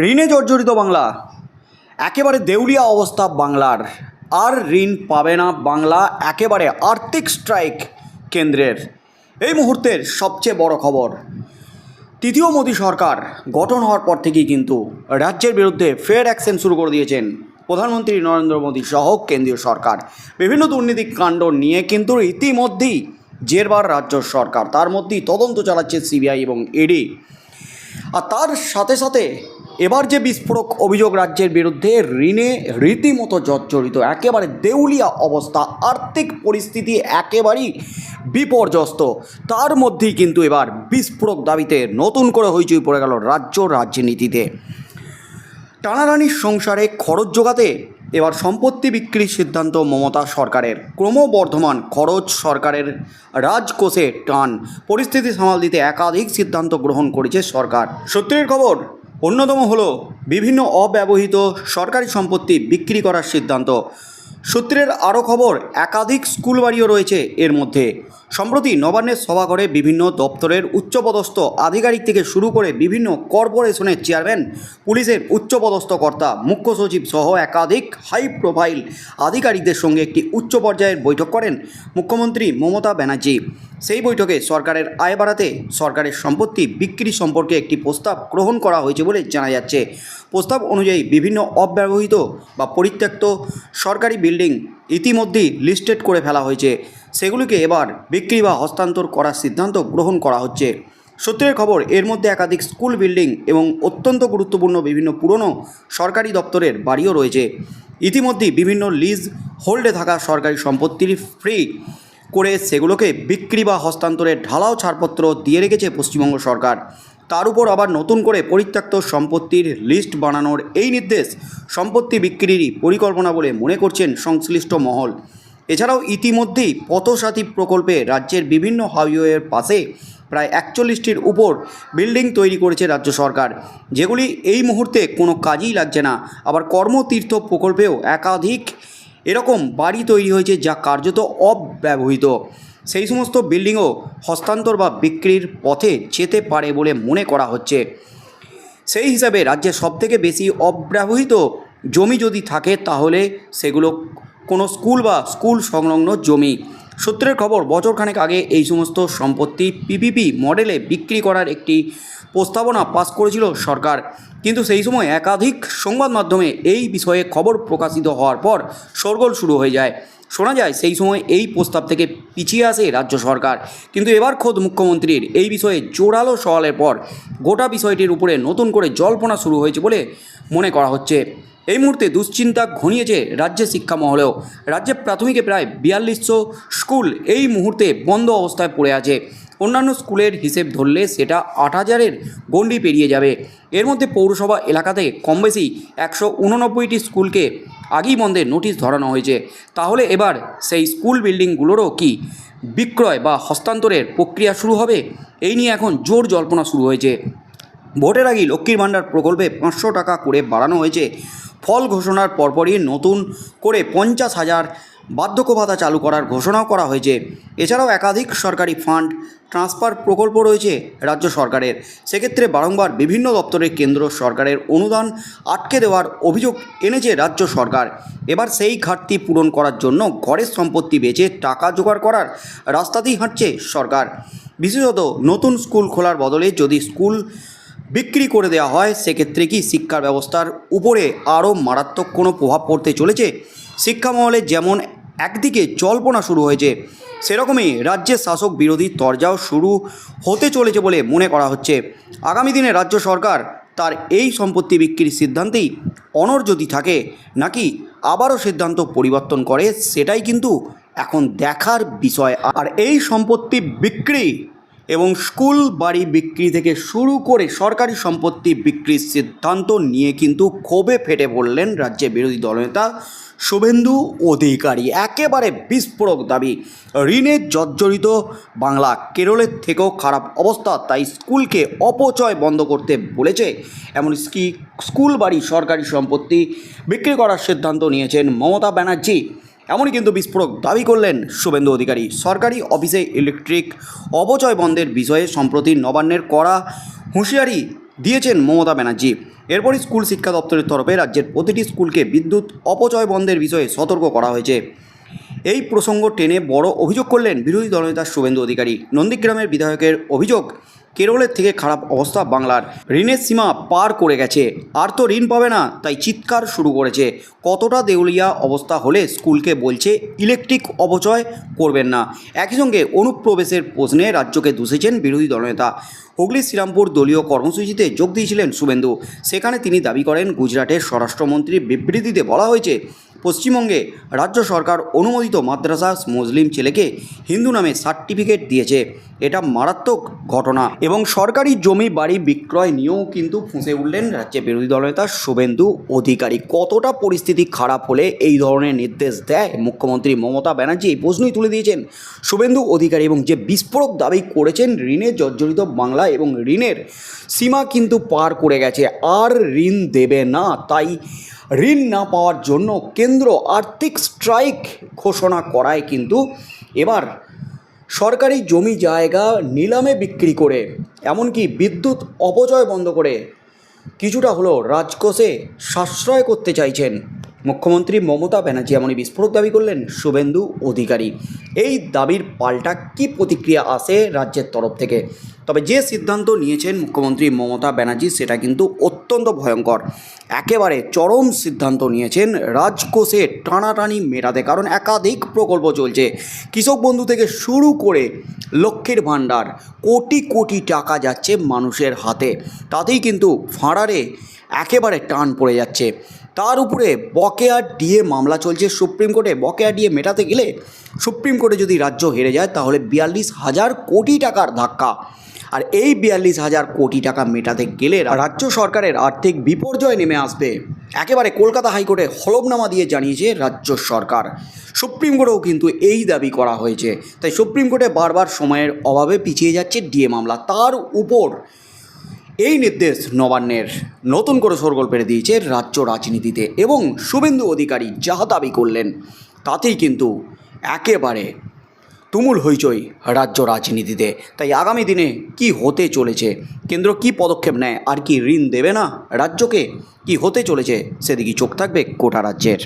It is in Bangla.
ঋণে জর্জরিত বাংলা। একেবারে দেউলিয়া অবস্থা বাংলার। আর ঋণ পাবে না বাংলা, একেবারে আর্থিক স্ট্রাইক কেন্দ্রের। এই মুহূর্তের সবচেয়ে বড় খবর। তৃতীয় মোদী সরকার গঠন হওয়ার পর থেকেই কিন্তু রাজ্যের বিরুদ্ধে ফের অ্যাকশন শুরু করে দিয়েছেন প্রধানমন্ত্রী নরেন্দ্র মোদী সহ কেন্দ্রীয় সরকার। বিভিন্ন দুর্নীতি কাণ্ড নিয়ে কিন্তু ইতিমধ্যেই জেরবার রাজ্য সরকার। তার মধ্যেই তদন্ত চালাচ্ছে সিবিআই এবং ইডি আর তার সাথে সাথে এবার যে বিস্ফোরক অভিযোগ রাজ্যের বিরুদ্ধে ঋণে রীতিমতো জর্জরিত, একেবারে দেউলিয়া অবস্থা, আর্থিক পরিস্থিতি একেবারেই বিপর্যস্ত। তার মধ্যেই কিন্তু এবার বিস্ফোরক দাবিতে নতুন করে হইচই পড়ে গেল রাজ্য রাজনীতিতে। টানাটানির সংসারে খরচ জোগাতে এবার সম্পত্তি বিক্রির সিদ্ধান্ত মমতা সরকারের। ক্রমবর্ধমান খরচ সরকারের রাজকোষে টান, পরিস্থিতি সামাল দিতে একাধিক সিদ্ধান্ত গ্রহণ করেছে সরকার। সত্যের খবর অন্যতম হলো বিভিন্ন অব্যবহৃত সরকারি সম্পত্তি বিক্রি করার সিদ্ধান্ত। সূত্রের আরও খবর, একাধিক স্কুল বাড়িও রয়েছে এর মধ্যে। সম্প্রতি নবান্নের সভাঘরে বিভিন্ন দপ্তরের উচ্চপদস্থ আধিকারিক থেকে শুরু করে বিভিন্ন কর্পোরেশনের চেয়ারম্যান, পুলিশের উচ্চপদস্থ কর্তা, মুখ্য সচিব সহ একাধিক হাই প্রোফাইল আধিকারিকদের সঙ্গে একটি উচ্চ পর্যায়ের বৈঠক করেন মুখ্যমন্ত্রী মমতা ব্যানার্জি। সেই বৈঠকে সরকারের আয় বাড়াতে সরকারের সম্পত্তি বিক্রি সম্পর্কে একটি প্রস্তাব গ্রহণ করা হয়েছে বলে জানা যাচ্ছে। প্রস্তাব অনুযায়ী বিভিন্ন অব্যবহৃত বা পরিত্যক্ত সরকারি বিল্ডিং ইতিমধ্যেই লিস্টেড করে ফেলা হয়েছে। সেগুলিকে এবার বিক্রি বা হস্তান্তর করার সিদ্ধান্ত গ্রহণ করা হচ্ছে। সূত্রের খবর, এর মধ্যে একাধিক স্কুল, বিল্ডিং এবং অত্যন্ত গুরুত্বপূর্ণ বিভিন্ন পুরনো সরকারি দপ্তরের বাড়িও রয়েছে। ইতিমধ্যেই বিভিন্ন লিজ হোল্ডে থাকা সরকারি সম্পত্তির ফ্রি করে সেগুলোকে বিক্রি বা হস্তান্তরের ঢালাও ছাড়পত্র দিয়ে রেখেছে পশ্চিমবঙ্গ সরকার। তার উপর আবার নতুন করে পরিত্যক্ত সম্পত্তির লিস্ট বানানোর এই নির্দেশ সম্পত্তি বিক্রিরই পরিকল্পনা বলে মনে করছেন সংশ্লিষ্ট মহল। এছাড়াও ইতিমধ্যেই পথসাথী প্রকল্পে রাজ্যের বিভিন্ন হাইওয়ের পাশে প্রায় একচল্লিশটির উপর বিল্ডিং তৈরি করেছে রাজ্য সরকার। যেগুলি এই মুহূর্তে কোনো কাজেই লাগছে না। আবার কর্মতীর্থ প্রকল্পেও একাধিক এরকম বাড়ি তৈরি হয়েছে যা কার্যত অব্যবহৃত। সেই সমস্ত বিল্ডিংও হস্তান্তর বা বিক্রির পথে যেতে পারে বলে মনে করা হচ্ছে। সেই হিসাবে রাজ্যে সবথেকে বেশি অব্যবহৃত জমি যদি থাকে তাহলে সেগুলো কোনো স্কুল বা স্কুল সংলগ্ন জমি। সূত্রের খবর বছরখানেক আগে এই সমস্ত সম্পত্তি পিপিপি মডেলে বিক্রি করার একটি প্রস্তাবনা পাস করেছিল সরকার। কিন্তু সেই সময় একাধিক সংবাদ মাধ্যমে এই বিষয়ে খবর প্রকাশিত হওয়ার পর শোরগোল শুরু হয়ে যায়। শোনা যায়, সেই সময় এই প্রস্তাব থেকে পিছিয়ে আসে রাজ্য সরকার। কিন্তু এবার খোদ মুখ্যমন্ত্রীর এই বিষয়ে জোরালো সওয়ালের পর গোটা বিষয়টির উপরে নতুন করে জল্পনা শুরু হয়েছে বলে মনে করা হচ্ছে। এই মুহূর্তে দুশ্চিন্তা ঘনিয়েছে রাজ্যে শিক্ষা মহলেও রাজ্যে প্রাথমিকে প্রায় বিয়াল্লিশশো স্কুল এই মুহূর্তে বন্ধ অবস্থায় পড়ে আছে। অন্যান্য স্কুলের হিসেব ধরলে সেটা আট হাজারের গণ্ডি পেরিয়ে যাবে। এর মধ্যে পৌরসভা এলাকাতে কম বেশি একশো উননব্বইটি স্কুলকে আগেই বন্ধের নোটিশ ধরানো হয়েছে। তাহলে এবার সেই স্কুল বিল্ডিংগুলোরও কি বিক্রয় বা হস্তান্তরের প্রক্রিয়া শুরু হবে? এই নিয়ে এখন জোর জল্পনা শুরু হয়েছে। ভোটের আগেই লক্ষ্মীর ভাণ্ডার প্রকল্পে পাঁচশো টাকা করে বাড়ানো হয়েছে। ফল ঘোষণার পরপরই নতুন করে পঞ্চাশ হাজার বার্ধক্য ভাতা চালু করার ঘোষণাও করা হয়েছে। এছাড়াও একাধিক সরকারি ফান্ড ট্রান্সফার প্রকল্প রয়েছে রাজ্য সরকারের। সেক্ষেত্রে বারংবার বিভিন্ন দপ্তরের কেন্দ্র সরকারের অনুদান আটকে দেওয়ার অভিযোগ এনেছে রাজ্য সরকার। এবার সেই ঘাটতি পূরণ করার জন্য ঘরের সম্পত্তি বেচে টাকা জোগাড় করার রাস্তাতেই হাঁটছে সরকার। বিশেষত নতুন স্কুল খোলার বদলে যদি স্কুল বিক্রি করে দেওয়া হয়, সেক্ষেত্রে কি শিক্ষার ব্যবস্থার উপরে আরও মারাত্মক কোনো প্রভাব পড়তে চলেছে? শিক্ষা মহলে যেমন একদিকে জল্পনা শুরু হয়েছে, সেরকমই রাজ্যের শাসক বিরোধী তরজাও শুরু হতে চলেছে বলে মনে করা হচ্ছে। আগামী দিনে রাজ্য সরকার তার এই সম্পত্তি বিক্রির সিদ্ধান্তেই অনর যদি থাকে, নাকি আবারও সিদ্ধান্ত পরিবর্তন করে, সেটাই কিন্তু এখন দেখার বিষয়। আর এই সম্পত্তি বিক্রি এবং স্কুল বাড়ি বিক্রি থেকে শুরু করে সরকারি সম্পত্তি বিক্রির সিদ্ধান্ত নিয়ে কিন্তু ক্ষোভে ফেটে পড়লেন রাজ্যের বিরোধী দলনেতা শুভেন্দু অধিকারী। একেবারে বিস্ফোরক দাবি। ঋণে জর্জরিত বাংলা। কেরলের থেকেও খারাপ অবস্থা, তাই স্কুলকে অপচয় বন্ধ করতে বলেছে। এমন স্কি স্কুল বাড়ি সরকারি সম্পত্তি বিক্রি করার সিদ্ধান্ত নিয়েছেন মমতা ব্যানার্জি। এমনই কিন্তু বিস্ফোরক দাবি করলেন শুভেন্দু অধিকারী। সরকারি অফিসে ইলেকট্রিক অপচয় বন্ধের বিষয়ে সম্প্রতি নবান্নের করা হুঁশিয়ারি দিয়েছেন মমতা ব্যানার্জি। এরপরই স্কুল শিক্ষা দপ্তরের তরফে রাজ্যের প্রতিটি স্কুলকে বিদ্যুৎ অপচয় বন্ধের বিষয়ে সতর্ক করা হয়েছে। এই প্রসঙ্গ টেনে বড় অভিযোগ করলেন বিরোধী দলনেতা শুভেন্দু অধিকারী। নন্দীগ্রামের বিধায়কের অভিযোগ কেরলের থেকে খারাপ অবস্থা বাংলার। ঋণের সীমা পার করে গেছে। আর তো ঋণ পাবে না, তাই চিৎকার শুরু করেছে। কতটা দেউলিয়া অবস্থা হলে স্কুলকে বলছে, ইলেকট্রিক অপচয় করবেন না। একই সঙ্গে অনুপ্রবেশের প্রশ্নে রাজ্যকে দূষেছেন বিরোধী দলনেতা। হুগলি শ্রীরামপুর দলীয় কর্মসূচিতে যোগ দিয়েছিলেন শুভেন্দু। সেখানে তিনি দাবি করেন, গুজরাটের স্বরাষ্ট্রমন্ত্রীর বিবৃতিতে বলা হয়েছে পশ্চিমবঙ্গে রাজ্য সরকার অনুমোদিত মাদ্রাসা মুসলিম ছেলেকে হিন্দু নামে সার্টিফিকেট দিয়েছে। এটা মারাত্মক ঘটনা এবং সরকারি জমি বাড়ি বিক্রয় নিয়েও কিন্তু ফুঁসে উঠলেন রাজ্যে বিরোধী দলনেতা শুভেন্দু অধিকারী। কতটা পরিস্থিতি খারাপ হলে এই ধরনের নির্দেশ দেয়? মুখ্যমন্ত্রী মমতা ব্যানার্জি এই প্রশ্নই তুলে দিয়েছেন। শুভেন্দু অধিকারী এবং যে বিস্ফোরক দাবি করেছেন, ঋণে জর্জরিত বাংলা এবং ঋণের সীমা কিন্তু পার করে গেছে। আর ঋণ দেবে না। তাই ঋণ না পাওয়ার জন্য কেন্দ্র আর্থিক স্ট্রাইক ঘোষণা করায় কিন্তু এবার সরকারি জমি জায়গা নিলামে বিক্রি করে, এমনকি বিদ্যুৎ অপচয় বন্ধ করে। কিছুটা হলো রাজকোষে সাশ্রয় করতে চাইছেন মুখ্যমন্ত্রী মমতা ব্যানার্জি, এমনই বিস্ফোরক দাবি করলেন শুভেন্দু অধিকারী। এই দাবির পাল্টা কি প্রতিক্রিয়া আসে রাজ্যের তরফ থেকে? তবে যে সিদ্ধান্ত নিয়েছেন মুখ্যমন্ত্রী মমতা ব্যানার্জি সেটা কিন্তু অত্যন্ত ভয়ঙ্কর। একেবারে চরম সিদ্ধান্ত নিয়েছেন রাজকোষে টানাটানি মেটাতে, কারণ একাধিক প্রকল্প চলছে। কৃষক বন্ধু থেকে শুরু করে লক্ষ্মীর ভাণ্ডার, কোটি কোটি টাকা যাচ্ছে মানুষের হাতে। তাতেই কিন্তু ফাঁড়ারে একেবারে টান পড়ে যাচ্ছে। তার উপরে বকেয়া ডিএ মামলা চলছে সুপ্রিম কোর্টে। বকেয়া ডিএ মেটাতে গেলে সুপ্রিম কোর্টে যদি রাজ্য হেরে যায়, তাহলে বিয়াল্লিশ হাজার কোটি টাকার ধাক্কা। আর এই বিয়াল্লিশ হাজার কোটি টাকা মেটাতে গেলে রাজ্য সরকারের আর্থিক বিপর্যয় নেমে আসবে। একেবারে কলকাতা হাইকোর্টে হলফনামা দিয়ে জানিয়েছে রাজ্য সরকার। সুপ্রিম কোর্টেও কিন্তু এই দাবি করা হয়েছে। তাই সুপ্রিম কোর্টে বারবার সময়ের অভাবে পিছিয়ে যাচ্ছে ডিএ মামলা। তার উপর এই নির্দেশ নবান্নের। নতুন করে সরগোল পেরে দিয়েছে রাজ্য রাজনীতিতে এবং শুভেন্দু অধিকারী যা দাবি করলেন, তাতেই কিন্তু একেবারে তুমুল হইচই রাজ্য রাজনীতিতে। তাই আগামী দিনে কি হতে চলেছে? কেন্দ্র কি পদক্ষেপ নেয়? আর কি ঋণ দেবে না রাজ্যকে? কি হতে চলেছে? সেদিকে চোখ থাকবে কোটা রাজ্যের।